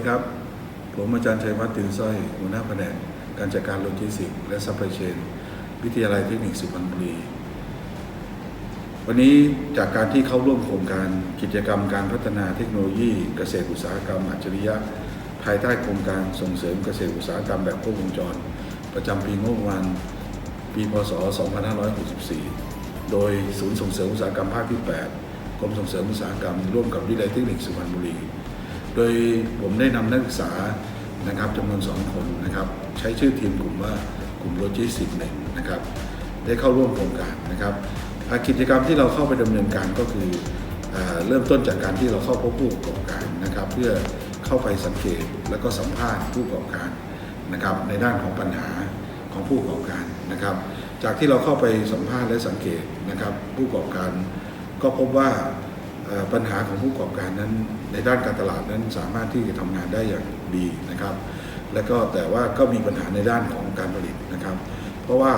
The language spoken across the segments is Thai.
ีครับ ผมอาจารย์ชัยวัฒน์ตื่นสร้อยหัวหน้าแผนกการจัดการโลจิสติกส์และซัพพลายเชนวิทยาลัยเทคนิคสุพรรณบุรี วันนี้จากการที่เข้าร่วมโครงการกิจกรรมการพัฒนาเทคโนโลยีเกษตรอุตสาหกรรมอัจฉริยะ ภายใต้โครงการส่งเสริมเกษตรอุตสาหกรรมแบบควบวงจร ประจำปีงบประมาณปีพศ 2564 โดยศูนย์ส่งเสริมอุตสาหกรรมภาคที่ 8 กรมส่งเสริมอุตสาหกรรมร่วมกับวิทยาลัยเทคนิคสุพรรณบุรี ดยผมได้นำนักศึกษานะครับจำนวนสองคนนะครับ ใช้ชื่อทีมกลุ่มว่ากลุ่มโลจิสติกส์หนึ่งนะครับ ได้เข้าร่วมโครงการนะครับกิจกรรมที่เราเข้าไปดำเนินการก็คืออเริ่มต้นจากการที่เราเข้าพบผู้ประกอบการนะครับ เพื่อเข้าไปสังเกตแล้วก็สัมภาษณ์ผู้ประกอบการนะครับ ในด้านของปัญหาของผู้ประกอบการนะครับ จากที่เราเข้าไปสัมภาษณ์และสังเกตนะครับ ผู้ประกอบการก็พบว่า ปัญหาของผู้ประกอบการนั้น ในด้านการตลาดนั้นสามารถที่จะทำงานได้อย่างดีนะครับ และก็แต่ว่าก็มีปัญหาในด้านของการผลิตนะครับ เพราะว่า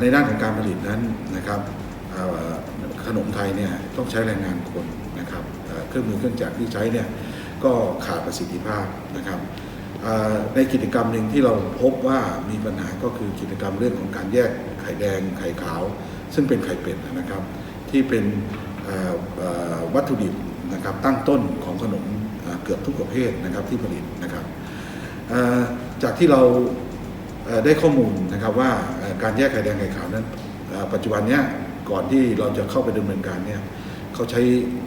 ในด้านของการผลิตนั้นนะครับขนมไทยเนี่ยต้องใช้แรงงานคนนะครับเครื่องมือเครื่องจักรที่ใช้เนี่ยก็ขาดประสิทธิภาพนะครับในกิจกรรมหนึ่งที่เราพบว่ามีปัญหาก็คือกิจกรรมเรื่องของการแยกไข่แดงไข่ขาว ซึ่งเป็นไข่เป็ดนะครับ ที่เป็น วัตถุดิบนะครับตั้งต้นของขนมเกือบทุกประเภทนะครับที่ผลิตนะครับจากที่เราได้ข้อมูลนะครับว่าการแยกไข่แดงไข่ขาวนั้น ปัจจุบันเนี้ยก่อนที่เราจะเข้าไปดำเนินการเนี่ยเขาใช้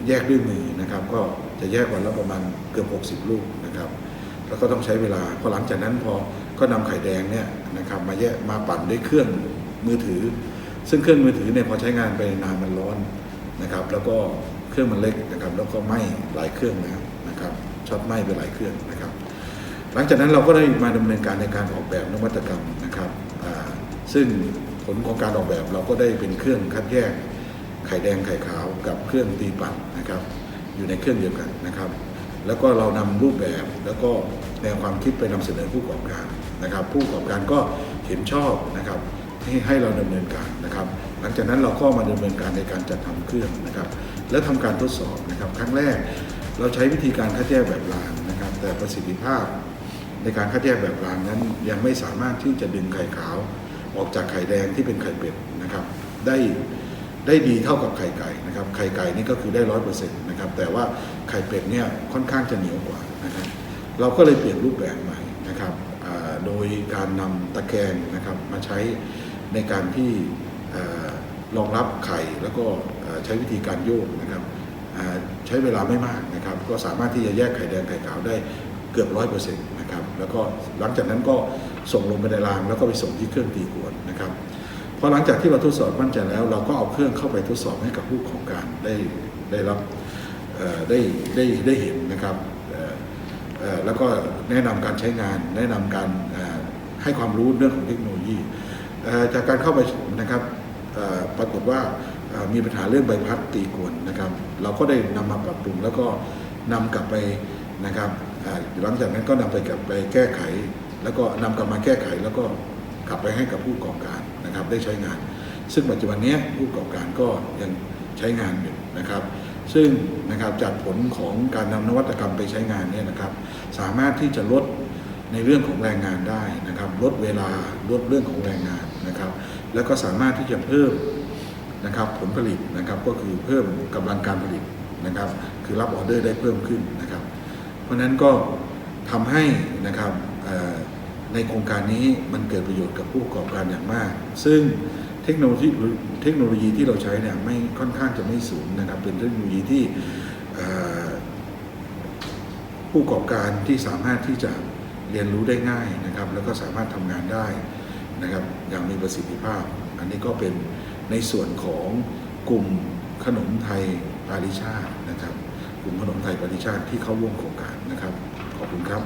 แยกด้วยมือนะครับ ก็จะแยกวันละประมาณเกือบ 60 ลูกนะครับ แล้วก็ต้องใช้เวลาพอหลังจากนั้นพอก็นำไข่แดงเนี่ยนะครับมาแยกมาปั่นด้วยเครื่องมือถือ ซึ่งเครื่องมือถือเนี่ยพอใช้งานไปนานมันร้อน นะครับ แล้วก็เครื่องมันเล็กนะครับ แล้วก็ไหม้หลายเครื่องแล้วนะครับช็อตไหม้ไปหลายเครื่องนะครับ หลังจากนั้นเราก็ได้มาดำเนินการในการออกแบบนวัตกรรมนะครับซึ่งผลของการออกแบบเราก็ได้เป็นเครื่องคัดแยกไข่แดงไข่ขาวกับเครื่องตีปั่นนะครับ อยู่ในเครื่องเดียวกันนะครับ แล้วก็เรานำรูปแบบแล้วก็แนวความคิดไปนำเสนอผู้ประกอบการนะครับ ผู้ประกอบการก็เห็นชอบนะครับ ให้ให้เราดำเนินการนะครับ หลังจากนั้นเราก็มาดำเนินการในการจัดทำเครื่องนะครับ และทำการทดสอบนะครับ ครั้งแรกเราใช้วิธีการคัดแยกแบบรางนะครับ แต่ประสิทธิภาพในการคัดแยกแบบรางนั้นยังไม่สามารถที่จะดึงไข่ขาว ออกจากไข่แดงที่เป็นไข่เป็ดนะครับ ได้ได้ดีเท่ากับไข่ไก่นะครับ ไข่ไก่นี่ก็คือได้ร้อยเปอร์เซ็นต์นะครับ แต่ว่าไข่เป็ดเนี่ยค่อนข้างจะเหนียวกว่านะครับ เราก็เลยเปลี่ยนรูปแบบใหม่นะครับ โดยการนำตะแกรงนะครับมาใช้ ในการที่รองรับไข่แล้วก็ใช้วิธีการโยกนะครับใช้เวลาไม่มากนะครับ ก็สามารถที่จะแยกไข่แดงไข่ขาวได้เกือบร้อยเปอร์เซ็นต์นะครับแล้วก็หลังจากนั้นก็ส่งลงไปในรางแล้วก็ไปส่งที่เครื่องตีกวนนะครับพอหลังจากที่เราทดสอบมั่นใจแล้ว เราก็เอาเครื่องเข้าไปทดสอบให้กับผู้ประกอบการได้ได้รับได้ได้ได้เห็นนะครับแล้วก็แนะนำการใช้งาน แนะนำการให้ความรู้เรื่องของเทคโนโลยี จากการเข้าไปนะครับปรากฏว่ามีปัญหาเรื่องใบพัดตีกวนนะครับ เราก็ได้นำมาปรับปรุงแล้วก็นำกลับไปนะครับหลังจากนั้นก็นำไปกลับไปแก้ไข แล้วก็นำกลับมาแก้ไข แล้วก็กลับไปให้กับผู้ประกอบการนะครับ ได้ใช้งาน ซึ่งปัจจุบันนี้ผู้ประกอบการก็ยังใช้งานอยู่นะครับ ซึ่งนะครับจากผลของการนำนวัตกรรมไปใช้งานเนี่ยนะครับ สามารถที่จะลดในเรื่องของแรงงานได้นะครับ ลดเวลาลดเรื่องของแรงงานนะครับ แล้วก็สามารถที่จะเพิ่มนะครับผลผลิตนะครับก็คือเพิ่มกำลังการผลิตนะครับ คือรับออเดอร์ได้เพิ่มขึ้นนะครับ เพราะฉะนั้นก็ทำให้นะครับในโครงการนี้มันเกิดประโยชน์กับผู้ประกอบการอย่างมาก ซึ่งเทคโนโลยีเทคโนโลยีที่เราใช้เนี่ยไม่ค่อนข้างจะไม่สูงนะครับ เป็นเทคโนโลยีที่ผู้ประกอบการที่สามารถที่จะ เรียนรู้ได้ง่ายนะครับ แล้วก็สามารถทำงานได้นะครับ อย่างมีประสิทธิภาพ อันนี้ก็เป็นในส่วนของกลุ่มขนมไทยปาริชาตินะครับ กลุ่มขนมไทยปาริชาติที่เข้าร่วมโครงการนะครับ ขอบคุณครับ